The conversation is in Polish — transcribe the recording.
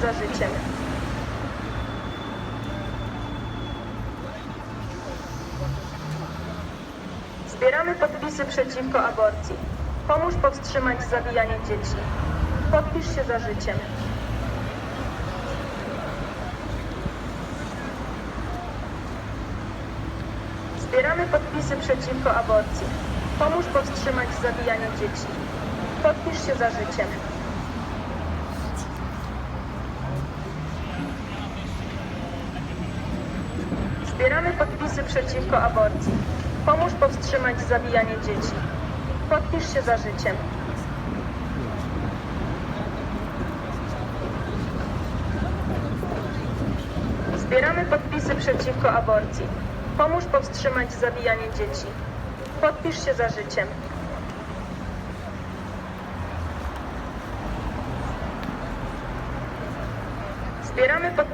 za życiem. Zbieramy podpisy przeciwko aborcji. Pomóż powstrzymać zabijanie dzieci. Podpisz się za życiem. Zbieramy podpisy przeciwko aborcji. Pomóż powstrzymać zabijanie dzieci. Podpisz się za życiem. Zbieramy podpisy przeciwko aborcji. Pomóż powstrzymać zabijanie dzieci. Podpisz się za życiem. Zbieramy podpisy przeciwko aborcji. Pomóż powstrzymać zabijanie dzieci. Podpisz się za życiem. Zbieramy pod...